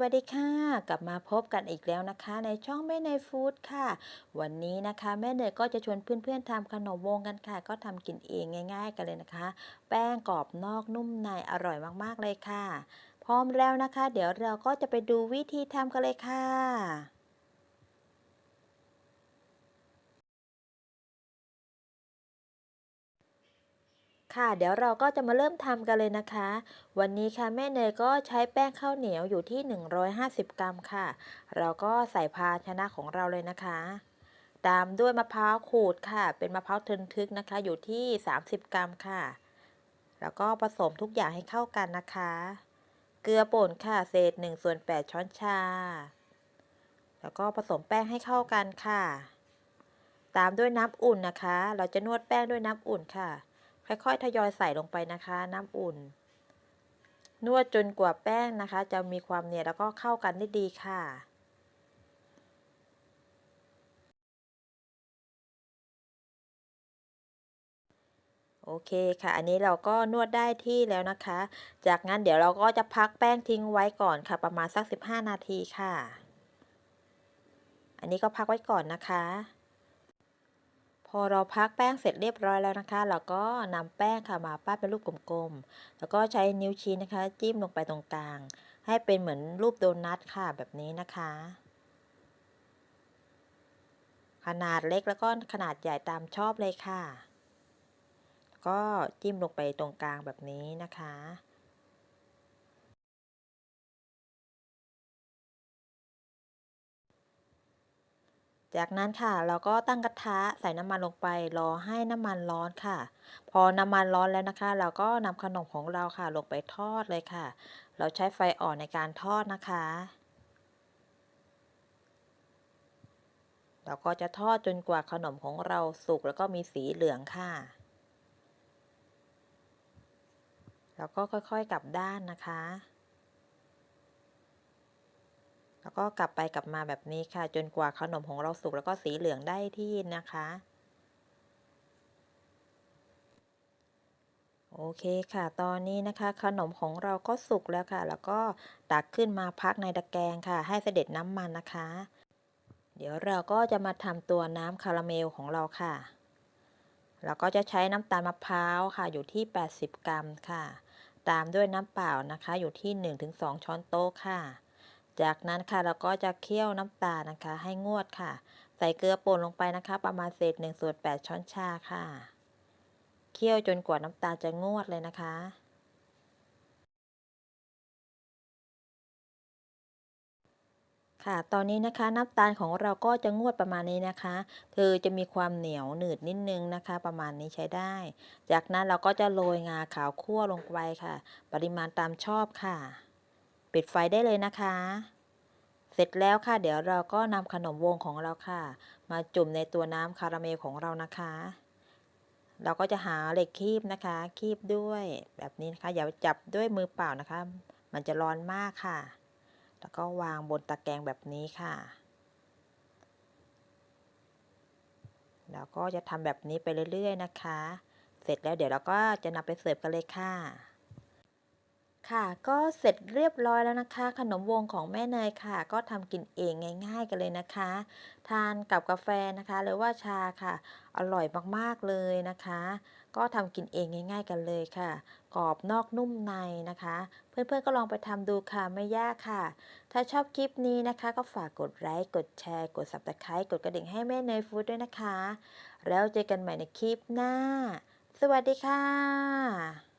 วัสดีค่ะ กลับมาพบกันอีกแล้วนะคะ ในช่องแม่เนยฟู้ดค่ะ วันนี้นะคะแม่เนยก็จะชวนเพื่อนๆทำขนมวงกันค่ะ ก็ทำกินเองง่าย ๆ กันเลยนะคะ แป้งกรอบนอกนุ่มในอร่อยมากๆเลยค่ะ พร้อมแล้วนะคะ เดี๋ยวเราก็จะไปดูวิธีทำกันเลยค่ะ ค่ะ เดี๋ยวเราก็จะมาเริ่มทำกันเลยนะคะ วันนี้ค่ะแม่เนยก็ใช้แป้งข้าวเหนียวอยู่ที่ 150 กรัมค่ะ เราก็ใส่ภาชนะของเราเลยนะคะ ตามด้วยมะพร้าวขูดค่ะ เป็นมะพร้าวทึนทึกนะคะ อยู่ที่ 30 กรัมค่ะ แล้วก็ผสมทุกอย่างให้เข้ากันนะคะ เกลือป่นค่ะ เศษ1ส่วน8ช้อนชา แล้วก็ผสมแป้งให้เข้ากันค่ะ ตามด้วยน้ำอุ่นนะคะ เราจะนวดแป้งด้วยน้ำอุ่นค่ะ ค่อยๆ ทยอยใส่ลงไปนะคะ น้ำอุ่น นวดจนกว่าแป้งนะคะ จะมีความเหนียวแล้วก็เข้ากันได้ดีค่ะโอเคค่ะ อันนี้เราก็นวดได้ที่แล้วนะคะ จากนั้นเดี๋ยวเราก็จะพักแป้งทิ้งไว้ก่อนค่ะ ประมาณสัก 15 นาทีค่ะ อันนี้ก็พักไว้ก่อนนะคะ พอเราพักแป้งเสร็จเรียบร้อยแล้วนะคะ เราก็นำแป้งค่ะมาปั้นเป็นรูปกลมๆ แล้วก็ใช้นิ้วชี้นะคะ จิ้มลงไปตรงกลาง ให้เป็นเหมือนรูปโดนัทค่ะแบบนี้นะคะ ขนาดเล็กแล้วก็ขนาดใหญ่ตามชอบเลยค่ะก็จิ้มลงไปตรงกลางแบบนี้นะคะ จากนั้นค่ะเราก็ตั้งกระทะใส่น้ำมันลงไปรอให้น้ำมันร้อนค่ะ พอน้ำมันร้อนแล้วนะคะ เราก็นำขนมของเราค่ะลงไปทอดเลยค่ะ เราใช้ไฟอ่อนในการทอดนะคะ เราก็จะทอดจนกว่าขนมของเราสุกแล้วก็มีสีเหลืองค่ะ แล้วก็ค่อยๆกลับด้านนะคะ แล้วก็กลับไปกลับมาแบบนี้ค่ะ จนกว่าขนมของเราสุกแล้วก็สีเหลืองได้ที่นะคะ โอเคค่ะ ตอนนี้นะคะ ขนมของเราก็สุกแล้วค่ะ แล้วก็ตักขึ้นมาพักในตะแกรงค่ะ ให้เสด็จน้ำมันนะคะ เดี๋ยวเราก็จะมาทำตัวน้ำคาราเมลของเราค่ะเราก็จะใช้น้ำตาลมะพร้าวค่ะอยู่ที่ 80 กรัมค่ะ ตามด้วยน้ำเปล่านะคะอยู่ที่ 1-2 ช้อนโต๊ะค่ะ จากนั้นค่ะเราก็จะเคี่ยวน้ำตาลนะคะ ให้งวดค่ะ ใส่เกลือป่นลงไปนะคะ ประมาณเศษ1ส่วน8ช้อนชาค่ะ เคี่ยวจนกว่าน้ำตาลจะงวดเลยนะคะค่ะ ตอนนี้นะคะน้ำตาลของเราก็จะงวดประมาณนี้นะคะ คือจะมีความเหนียวหนืดนิดนึงนะคะ ประมาณนี้ใช้ได้ จากนั้นเราก็จะโรยงาขาวคั่วลงไปค่ะ ปริมาณตามชอบค่ะ ปิดไฟได้เลยนะคะ เสร็จแล้วค่ะ เดี๋ยวเราก็นำขนมวงของเราค่ะ มาจุ่มในตัวน้ำคาราเมลของเรานะคะ เราก็จะหาเหล็กคีบนะคะ คีบด้วยแบบนี้นะคะ อย่าจับด้วยมือเปล่านะคะ มันจะร้อนมากค่ะ แล้วก็วางบนตะแกรงแบบนี้ค่ะแล้วก็จะทำแบบนี้ไปเรื่อย ๆ นะคะ เสร็จแล้วเดี๋ยวเราก็จะนำไปเสิร์ฟกันเลยค่ะ ค่ะก็เสร็จเรียบร้อยแล้วนะคะ ขนมวงของแม่เนยค่ะ ก็ทำกินเองง่าย ๆ กันเลยนะคะ ทานกับกาแฟนะคะหรือว่าชาค่ะ อร่อยมากๆเลยนะคะ ก็ทำกินเองง่าย ๆ กันเลยค่ะ กรอบนอกนุ่มในนะคะ เพื่อนๆก็ลองไปทำดูค่ะไม่ยากค่ะ ถ้าชอบคลิปนี้นะคะ ก็ฝากกดไลค์กดแชร์กด Subscribe กดกระดิ่งให้แม่เนยฟู้ดด้วยนะคะ แล้วเจอกันใหม่ในคลิปหน้า สวัสดีค่ะ